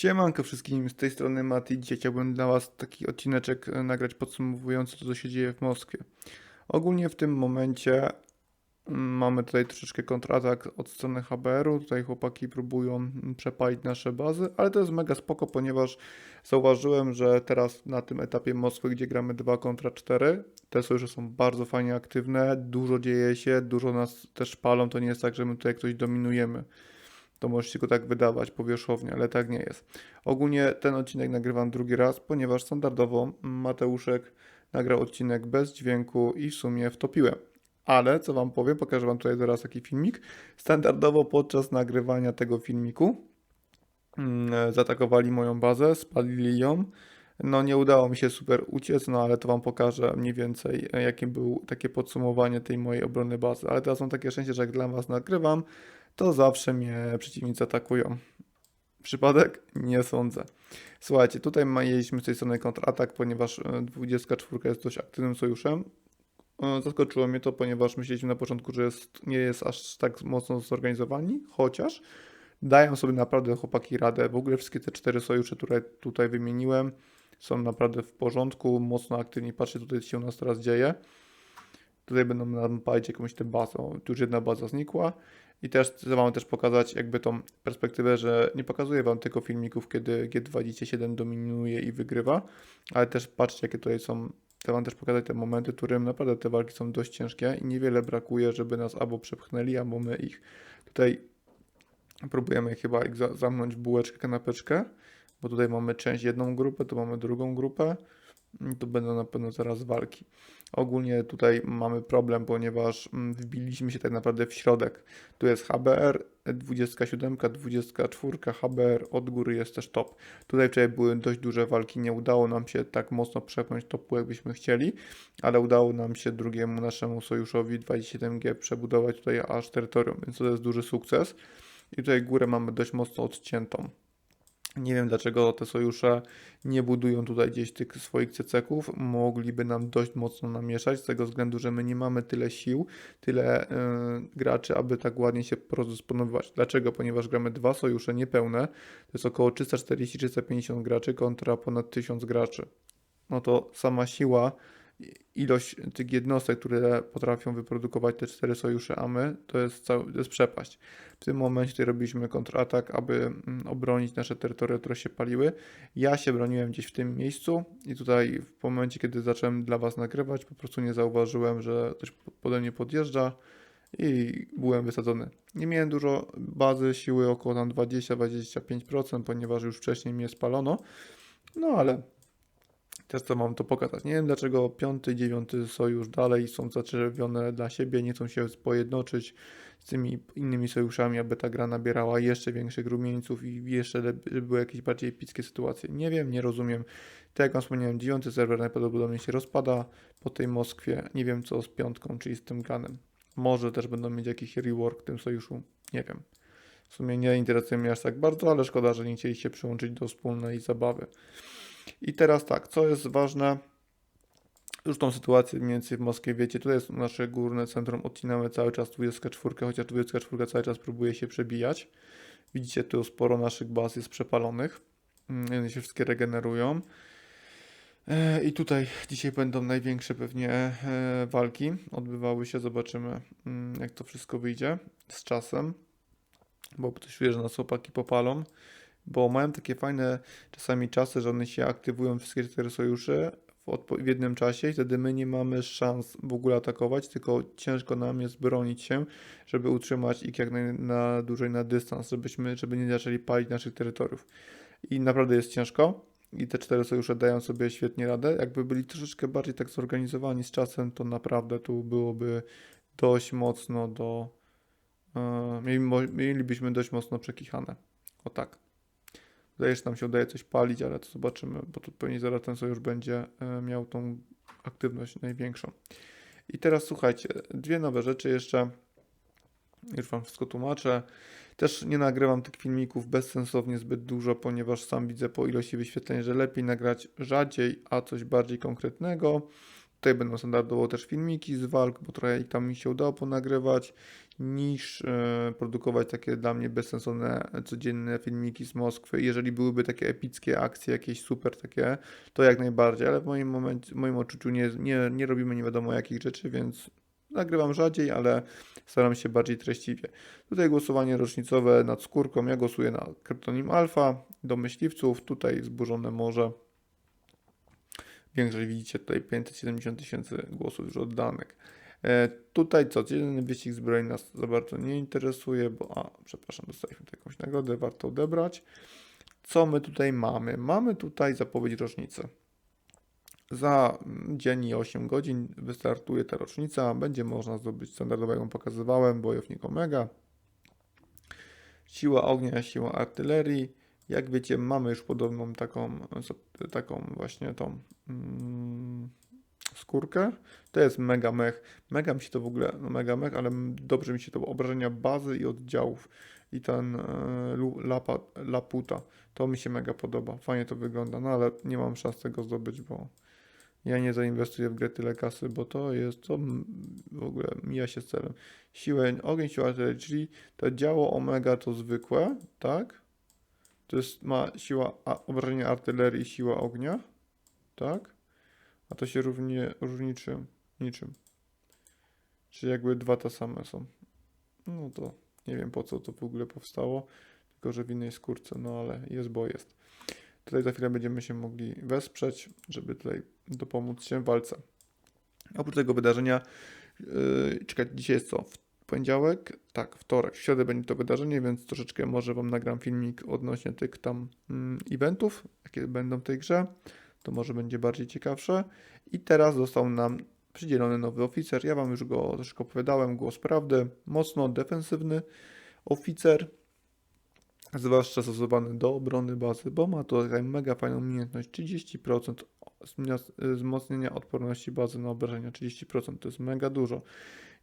Siemanko wszystkim, z tej strony Mati. Dzisiaj chciałbym dla Was taki odcineczek e, nagrać podsumowujący to, co się dzieje w Moskwie. Ogólnie w tym momencie mm, mamy tutaj troszeczkę kontratak od strony HBR-u. Tutaj chłopaki próbują mm, przepalić nasze bazy, ale to jest mega spoko, ponieważ zauważyłem, że teraz na tym etapie Moskwy, gdzie gramy 2 kontra 4, te sojusze są bardzo fajnie aktywne, dużo dzieje się, dużo nas też palą. To nie jest tak, że my tutaj ktoś dominujemy to możecie go tak wydawać powierzchownie, ale tak nie jest. Ogólnie ten odcinek nagrywam drugi raz, ponieważ standardowo Mateuszek nagrał odcinek bez dźwięku i w sumie wtopiłem. Ale co wam powiem, pokażę wam tutaj zaraz taki filmik. Standardowo podczas nagrywania tego filmiku mm, zaatakowali moją bazę, spalili ją. No nie udało mi się super uciec, no ale to wam pokażę mniej więcej jakim był takie podsumowanie tej mojej obrony bazy. Ale teraz mam takie szczęście, że jak dla was nagrywam, to zawsze mnie przeciwnicy atakują. Przypadek? Nie sądzę. Słuchajcie, tutaj mieliśmy z tej strony kontratak, ponieważ e, 24 jest dość aktywnym sojuszem. E, Zaskoczyło mnie to, ponieważ myśleliśmy na początku, że jest, nie jest aż tak mocno zorganizowani, chociaż dają sobie naprawdę chłopaki radę. W ogóle wszystkie te cztery sojusze, które tutaj wymieniłem, są naprawdę w porządku, mocno aktywni. Patrzcie, tutaj się u nas teraz dzieje. Tutaj będą nam palić jakąś tę bazę. Tu już jedna baza znikła. I też chcę Wam też pokazać jakby tą perspektywę, że nie pokazuję Wam tylko filmików, kiedy G27 dominuje i wygrywa, ale też patrzcie, jakie tutaj są. Chcę Wam też pokazać te momenty, w którym naprawdę te walki są dość ciężkie i niewiele brakuje, żeby nas albo przepchnęli, albo my ich. Tutaj próbujemy chyba zamknąć bułeczkę, kanapeczkę, bo tutaj mamy część jedną grupę, tu mamy drugą grupę. Mm, Tu będą na pewno zaraz walki. Ogólnie tutaj mamy problem, ponieważ mm, wbiliśmy się tak naprawdę w środek. Tu jest HBR, 27, 24, HBR, od góry jest też top. Tutaj wczoraj były dość duże walki, nie udało nam się tak mocno przepchnąć topu, jakbyśmy chcieli, ale udało nam się drugiemu naszemu sojuszowi 27G przebudować tutaj aż terytorium, więc to jest duży sukces. I tutaj górę mamy dość mocno odciętą. Nie wiem dlaczego te sojusze nie budują tutaj gdzieś tych swoich ceceków. Mogliby nam dość mocno namieszać, z tego względu, że my nie mamy tyle sił, tyle yy, graczy, aby tak ładnie się porozysponowywać. Dlaczego? Ponieważ gramy dwa sojusze niepełne, to jest około 340-350 graczy kontra ponad 1000 graczy. No to sama siła, ilość tych jednostek, które potrafią wyprodukować te cztery sojusze, a my, to jest, cały, to jest przepaść. W tym momencie robiliśmy kontratak, aby mm, obronić nasze terytoria, które się paliły. Ja się broniłem gdzieś w tym miejscu i tutaj w momencie, kiedy zacząłem dla Was nagrywać, po prostu nie zauważyłem, że ktoś po- pode mnie podjeżdża i byłem wysadzony. Nie miałem dużo bazy, siły około tam 20-25%, ponieważ już wcześniej mnie spalono. No ale też to mam to pokazać. Nie wiem dlaczego piąty, dziewiąty sojusz dalej są zaczerwione dla siebie, nie chcą się pojednoczyć z tymi innymi sojuszami, aby ta gra nabierała jeszcze większych rumieńców i jeszcze żeby były jakieś bardziej epickie sytuacje. Nie wiem, nie rozumiem. Tak jak wam wspomniałem, dziewiąty serwer najprawdopodobniej się rozpada po tej Moskwie. Nie wiem co z piątką, czyli z tym ganem. Może też będą mieć jakiś rework w tym sojuszu. Nie wiem. W sumie nie interesuje mnie aż tak bardzo, ale szkoda, że nie chcieli się przyłączyć do wspólnej zabawy. I teraz tak, co jest ważne, już tą sytuację mniej więcej w Moskwie wiecie, tutaj jest nasze górne centrum, odcinamy cały czas 24, chociaż 24 cały czas próbuje się przebijać. Widzicie, tu sporo naszych baz jest przepalonych, Mm, one się wszystkie regenerują. E, I tutaj dzisiaj będą największe pewnie e, walki odbywały się, zobaczymy mm, jak to wszystko wyjdzie z czasem, bo ktoś czuje, że nas chłopaki popalą bo mają takie fajne czasami czasy, że one się aktywują wszystkie cztery sojusze w, w jednym czasie i wtedy my nie mamy szans w ogóle atakować, tylko ciężko nam jest bronić się, żeby utrzymać ich jak naj, na dłużej na dystans, żebyśmy, żeby nie zaczęli palić naszych terytoriów. I naprawdę jest ciężko i te cztery sojusze dają sobie świetnie radę. Jakby byli troszeczkę bardziej tak zorganizowani z czasem, to naprawdę tu byłoby dość mocno do... mo- mielibyśmy dość mocno przekichane. O tak. Się, że tam się udaje coś palić, ale to zobaczymy, bo tu pewnie zaraz ten sojusz będzie e, miał tą aktywność największą. I teraz słuchajcie, dwie nowe rzeczy jeszcze. Już Wam wszystko tłumaczę. Też nie nagrywam tych filmików bezsensownie zbyt dużo, ponieważ sam widzę po ilości wyświetleń, że lepiej nagrać rzadziej, a coś bardziej konkretnego. Tutaj będą standardowo też filmiki z walk, bo trochę ich tam mi się udało ponagrywać, niż e, produkować takie dla mnie bezsensowne codzienne filmiki z Moskwy. Jeżeli byłyby takie epickie akcje, jakieś super takie, to jak najbardziej, ale w moim momencie, w moim odczuciu nie, nie, nie robimy nie wiadomo jakich rzeczy, więc nagrywam rzadziej, ale staram się bardziej treściwie. Tutaj głosowanie rocznicowe nad skórką. Ja głosuję na kryptonim alfa, do myśliwców, tutaj zburzone morze. Większość widzicie tutaj 570 tysięcy głosów już oddanych. E, tutaj co, codzienny wyścig zbrojny nas za bardzo nie interesuje, bo, a, przepraszam, dostaliśmy tu jakąś nagrodę, warto odebrać. Co my tutaj mamy? Mamy tutaj zapowiedź rocznicy. Za mm, dzień i 8 godzin wystartuje ta rocznica. Będzie można zdobyć standardowo, jak wam pokazywałem, bojownik Omega. Siła ognia, siła artylerii. Jak wiecie, mamy już podobną taką, taką właśnie tą mm, skórkę. To jest mega mech. Mega mi się to w ogóle, no mega mech, ale dobrze mi się to obrażenia bazy i oddziałów. I ten e, lapa, laputa. To mi się mega podoba. Fajnie to wygląda, no ale nie mam szans tego zdobyć, bo ja nie zainwestuję w grę tyle kasy, bo to jest, to w ogóle mija się z celem. Siłę, ogień, siła artylerii, czyli to działo omega to zwykłe, tak? To jest, ma siła a, obrażenia artylerii i siła ognia, tak? A to się równie różni czym? Niczym. Czyli jakby dwa te same są. No to nie wiem po co to w ogóle powstało, tylko że w innej skórce, no ale jest, bo jest. Tutaj za chwilę będziemy się mogli wesprzeć, żeby tutaj dopomóc się w walce. Oprócz tego wydarzenia, yy, czekać, dzisiaj jest co? W poniedziałek? Tak, wtorek. W środę będzie to wydarzenie, więc troszeczkę może Wam nagram filmik odnośnie tych tam mm, eventów, jakie będą w tej grze. To może będzie bardziej ciekawsze. I teraz został nam przydzielony nowy oficer. Ja Wam już go troszkę opowiadałem, głos prawdy. Mocno defensywny oficer, zwłaszcza stosowany do obrony bazy, bo ma tutaj mega fajną umiejętność 30% zmienia- wzmocnienia odporności bazy na obrażenia. 30% to jest mega dużo.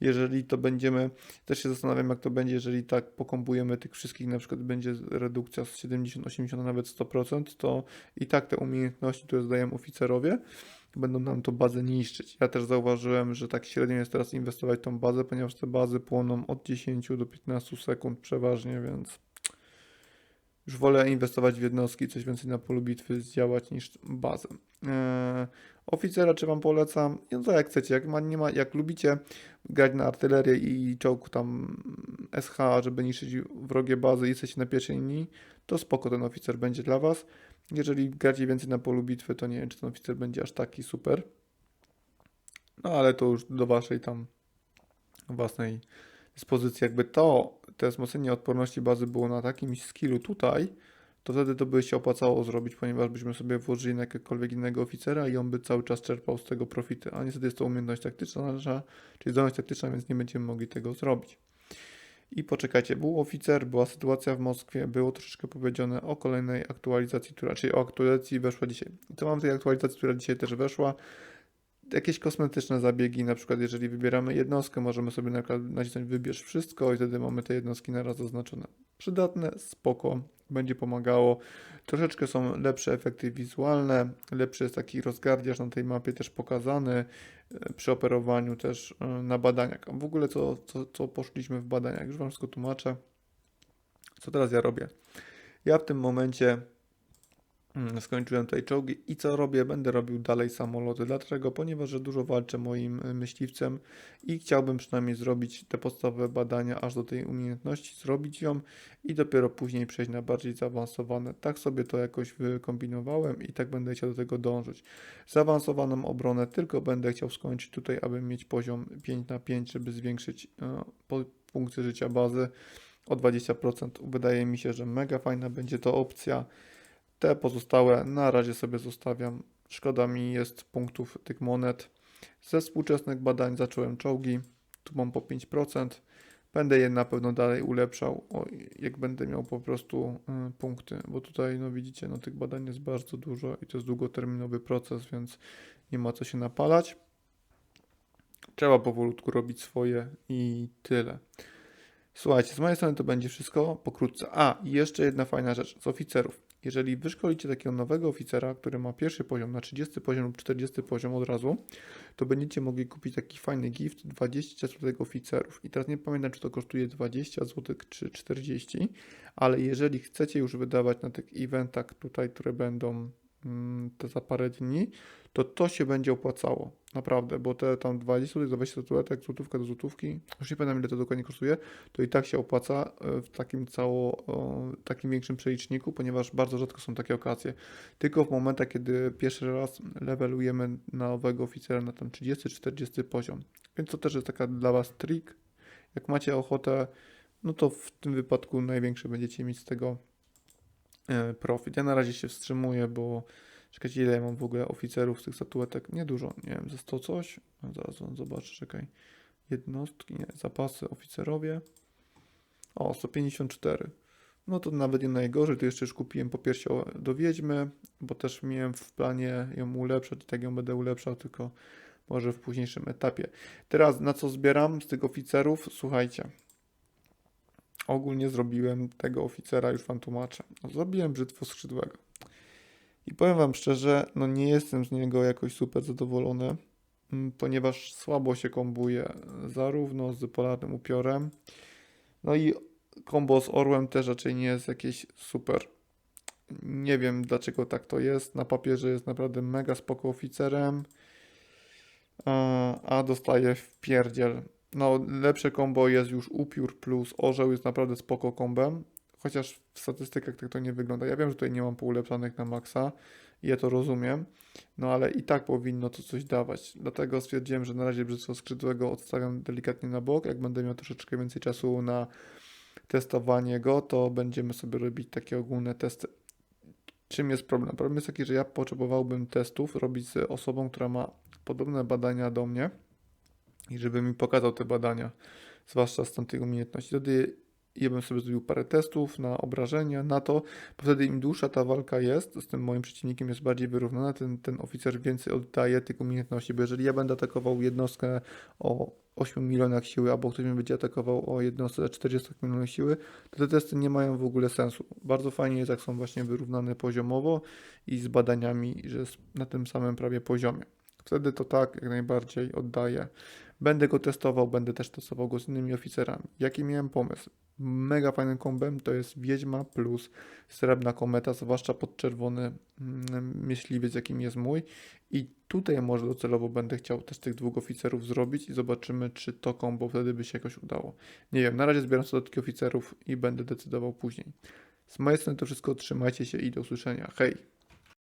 Jeżeli to będziemy, też się zastanawiam, jak to będzie, jeżeli tak pokombujemy tych wszystkich, na przykład będzie redukcja z 70, 80, a nawet 100%, to i tak te umiejętności, które zdają oficerowie, będą nam to bazę niszczyć. Ja też zauważyłem, że tak średnio jest teraz inwestować tą bazę, ponieważ te bazy płoną od 10 do 15 sekund przeważnie, więc już wolę inwestować w jednostki, coś więcej na polu bitwy zdziałać niż bazę. Eee, oficera czy wam polecam? No to jak chcecie, jak, ma, nie ma, jak lubicie grać na artylerię i czołg tam SH, żeby niszczyć wrogie bazy i jesteście na pierwszej linii, to spoko ten oficer będzie dla was. Jeżeli gracie więcej na polu bitwy, to nie wiem, czy ten oficer będzie aż taki super. No ale to już do waszej tam własnej dyspozycji. Jakby to, te wzmocnienie odporności bazy było na takim skillu tutaj, to wtedy to by się opłacało zrobić, ponieważ byśmy sobie włożyli na jakiegokolwiek innego oficera i on by cały czas czerpał z tego profity. A niestety jest to umiejętność taktyczna, nasza, czyli zdolność taktyczna, więc nie będziemy mogli tego zrobić. I poczekajcie, był oficer, była sytuacja w Moskwie, było troszeczkę powiedziane o kolejnej aktualizacji, która, czyli o aktualizacji weszła dzisiaj. I mam tej aktualizacji, która dzisiaj też weszła. Jakieś kosmetyczne zabiegi, na przykład jeżeli wybieramy jednostkę, możemy sobie nacisnąć wybierz wszystko i wtedy mamy te jednostki naraz zaznaczone. Przydatne, spoko, będzie pomagało. Troszeczkę są lepsze efekty wizualne, lepszy jest taki rozgardiaż na tej mapie też pokazany e, przy operowaniu też e, na badaniach. W ogóle co, co, co poszliśmy w badaniach, już Wam wszystko tłumaczę. Co teraz ja robię? Ja w tym momencie skończyłem tutaj czołgi i co robię? Będę robił dalej samoloty. Dlaczego? Ponieważ że dużo walczę moim y, myśliwcem i chciałbym przynajmniej zrobić te podstawowe badania aż do tej umiejętności, zrobić ją i dopiero później przejść na bardziej zaawansowane. Tak sobie to jakoś wykombinowałem i tak będę chciał do tego dążyć. Zaawansowaną obronę tylko będę chciał skończyć tutaj, aby mieć poziom 5 na 5, żeby zwiększyć e, punkty życia bazy o 20%. Wydaje mi się, że mega fajna będzie to opcja. Te pozostałe na razie sobie zostawiam. Szkoda mi jest punktów tych monet. Ze współczesnych badań zacząłem czołgi. Tu mam po 5%. Będę je na pewno dalej ulepszał, jak będę miał po prostu y, punkty, bo tutaj, no widzicie, no tych badań jest bardzo dużo i to jest długoterminowy proces, więc nie ma co się napalać. Trzeba powolutku robić swoje i tyle. Słuchajcie, z mojej strony to będzie wszystko pokrótce. A, i jeszcze jedna fajna rzecz z oficerów. Jeżeli wyszkolicie takiego nowego oficera, który ma pierwszy poziom na 30 poziom lub 40 poziom od razu, to będziecie mogli kupić taki fajny gift 20 zł oficerów. I teraz nie pamiętam, czy to kosztuje 20 zł czy 40, ale jeżeli chcecie już wydawać na tych eventach tutaj, które będą mm, te za parę dni, to to się będzie opłacało. Naprawdę, bo te tam 20 zł, 20 zł, złotówka do złotówki, już nie pamiętam ile to dokładnie kosztuje, to i tak się opłaca e, w takim cało, takim większym przeliczniku, ponieważ bardzo rzadko są takie okazje. Tylko w momentach, kiedy pierwszy raz levelujemy na nowego oficera na ten 30-40 poziom. Więc to też jest taka dla Was trik. Jak macie ochotę, no to w tym wypadku największy będziecie mieć z tego profit. Ja na razie się wstrzymuję, bo czekajcie, ile ja mam w ogóle oficerów z tych statuetek? Niedużo, nie wiem, ze 100 coś? No, zaraz on zobaczę, czekaj. Jednostki, nie, zapasy, oficerowie. O, 154. No to nawet nie najgorzej, tu jeszcze już kupiłem po piersi do Wiedźmy, bo też miałem w planie ją ulepszać i tak ją będę ulepszał, tylko może w późniejszym etapie. Teraz na co zbieram z tych oficerów? Słuchajcie. Ogólnie zrobiłem tego oficera, już wam tłumaczę. No, zrobiłem brzytwo skrzydłego. I powiem wam szczerze, no nie jestem z niego jakoś super zadowolony, mm, ponieważ słabo się kombuje zarówno z polarnym upiorem, no i kombo z orłem też raczej nie jest jakieś super. Nie wiem dlaczego tak to jest. Na papierze jest naprawdę mega spoko oficerem, a, dostaje w pierdziel. No, lepsze kombo jest już upiór plus orzeł jest naprawdę spoko kombem. Chociaż w statystykach tak to nie wygląda. Ja wiem, że tutaj nie mam poulepszanych na maksa ja to rozumiem, no ale i tak powinno to coś dawać. Dlatego stwierdziłem, że na razie brzytwo skrzydłego odstawiam delikatnie na bok. Jak będę miał troszeczkę więcej czasu na testowanie go, to będziemy sobie robić takie ogólne testy. Czym jest problem? Problem jest taki, że ja potrzebowałbym testów robić z osobą, która ma podobne badania do mnie i żeby mi pokazał te badania, zwłaszcza z tamtej umiejętności. Wtedy ja bym sobie zrobił parę testów na obrażenia, na to, bo wtedy im dłuższa ta walka jest, z tym moim przeciwnikiem jest bardziej wyrównana, ten, ten oficer więcej oddaje tych umiejętności, bo jeżeli ja będę atakował jednostkę o 8 milionach siły, albo ktoś mnie będzie atakował o jednostce 40 milionów siły, to te testy nie mają w ogóle sensu. Bardzo fajnie jest, jak są właśnie wyrównane poziomowo i z badaniami, że na tym samym prawie poziomie. Wtedy to tak, jak najbardziej oddaję. Będę go testował, będę też testował go z innymi oficerami. Jaki miałem pomysł? Mega fajnym kombem to jest Wiedźma plus Srebrna Kometa, zwłaszcza pod czerwony mm, myśliwiec, jakim jest mój. I tutaj może docelowo będę chciał też tych dwóch oficerów zrobić i zobaczymy, czy to kombo wtedy by się jakoś udało. Nie wiem, na razie zbieram dodatki oficerów i będę decydował później. Z mojej strony to wszystko, trzymajcie się i do usłyszenia. Hej!